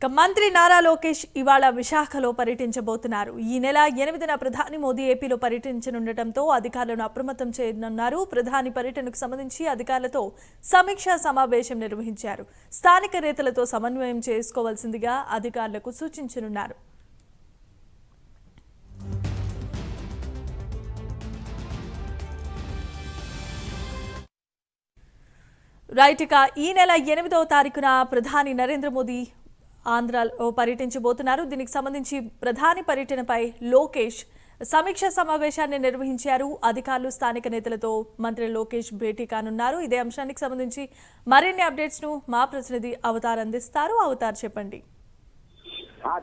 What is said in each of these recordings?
ఇక మంత్రి నారా లోకేష్ ఇవాళ విశాఖలో పర్యటించబోతున్నారు. ఈ నెల ఎనిమిదిన ప్రధాని మోదీ ఏపీలో పర్యటించనుండటంతో అధికారులను అప్రమత్తం చేయనున్నారు. ప్రధాని పర్యటనకు సంబంధించి అధికారులతో సమీక్షా సమావేశం నిర్వహించారు. స్థానిక నేతలతో సమన్వయం చేసుకోవాల్సిందిగా అధికారులకు సూచించనున్నారు. రైట్ ఇక ఈ నెల ఎనిమిదవ తారీఖున ప్రధాని నరేంద్ర మోదీ ఆంధ్రాలో పర్యటించబోతున్నారు. దీనికి సంబంధించి ప్రధాని పర్యటనపై లోకేష్ సమీక్ష సమావేశాన్ని నిర్వహించారు. అధికారులు స్థానిక నేతలతో మంత్రి లోకేష్ భేటీ కానున్నారు. ఇదే అంశానికి సంబంధించి మరిన్ని అప్డేట్స్ను మా ప్రతినిధి అవతార్ అందిస్తారు. అవతార్ చెప్పండి. ఆ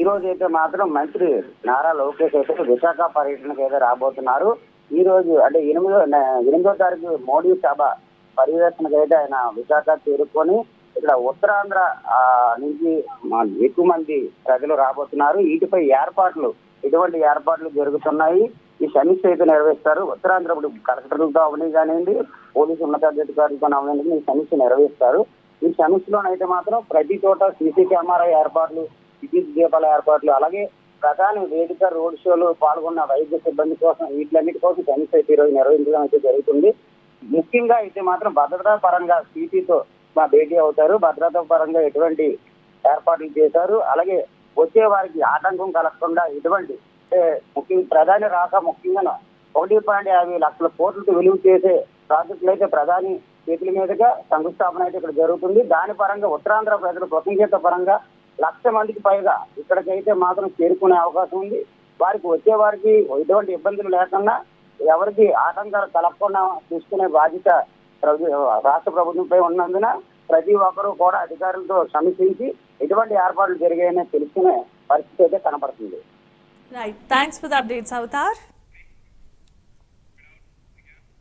ఈ రోజు అయితే మాత్రం మంత్రి నారా లోకేష్ అయితే విశాఖ పర్యటనకు అయితే రాబోతున్నారు. ఈ రోజు అంటే ఎనిమిదో ఎనిమిదో తారీఖు మోడీ సభ పర్యవేక్షణకు అయితే ఆయన విశాఖ చేరుకొని ఇక్కడ ఉత్తరాంధ్ర నుంచి ఎక్కువ మంది ప్రజలు రాబోతున్నారు. వీటిపై ఏర్పాట్లు ఎటువంటి ఏర్పాట్లు జరుగుతున్నాయి. ఈ సమీక్ష అయితే నిర్వహిస్తారు ఉత్తరాంధ్ర ఇప్పుడు కలెక్టర్లతో అవని కానివ్వండి పోలీసు ఉన్నతాధికారులతో అవనండి ఈ సమీక్ష నిర్వహిస్తారు ఈ సమీక్షలోనైతే మాత్రం ప్రతి చోట సీసీ కెమెరా ఏర్పాట్లు విద్యుత్ దీపాల ఏర్పాట్లు అలాగే ప్రధాని వేదిక రోడ్ షోలో పాల్గొన్న వైద్య సిబ్బంది కోసం వీటిలన్నిటి కోసం సమీక్ష అయితే ఈరోజు నిర్వహించడం అయితే జరుగుతుంది. ముఖ్యంగా అయితే మాత్రం భద్రతా పరంగా సిపితో మా భేటీ అవుతారు. భద్రతా పరంగా ఎటువంటి ఏర్పాట్లు చేశారు. అలాగే వచ్చే వారికి ఆటంకం కలగకుండా ఎటువంటి ముఖ్యంగా ప్రధాని రాక ముఖ్యంగా ఒకటి పాయింట్ యాభై లక్షల కోట్లతో విలువ చేసే ప్రాజెక్టులు అయితే ప్రధాని చేతుల మీదుగా శంకుస్థాపన అయితే ఇక్కడ జరుగుతుంది. దాని పరంగా ఉత్తరాంధ్ర ప్రజలు కృతజ్ఞత పరంగా లక్ష మందికి పైగా ఇక్కడికైతే మాత్రం చేరుకునే అవకాశం ఉంది. వారికి వచ్చే వారికి ఎటువంటి ఇబ్బందులు లేకుండా ఎవరికి ఆటంకాలు కలగకుండా చూసుకునే బాధ్యత రాష్ట్ర ప్రభుత్వంపై ఉన్నందున ప్రతి ఒక్కరూ కూడా అధికారులతో సమీక్షించి ఎటువంటి ఏర్పాట్లు జరిగాయని తెలుసుకునే పరిస్థితి అయితే కనపడుతుంది. Right thanks for the updates avatar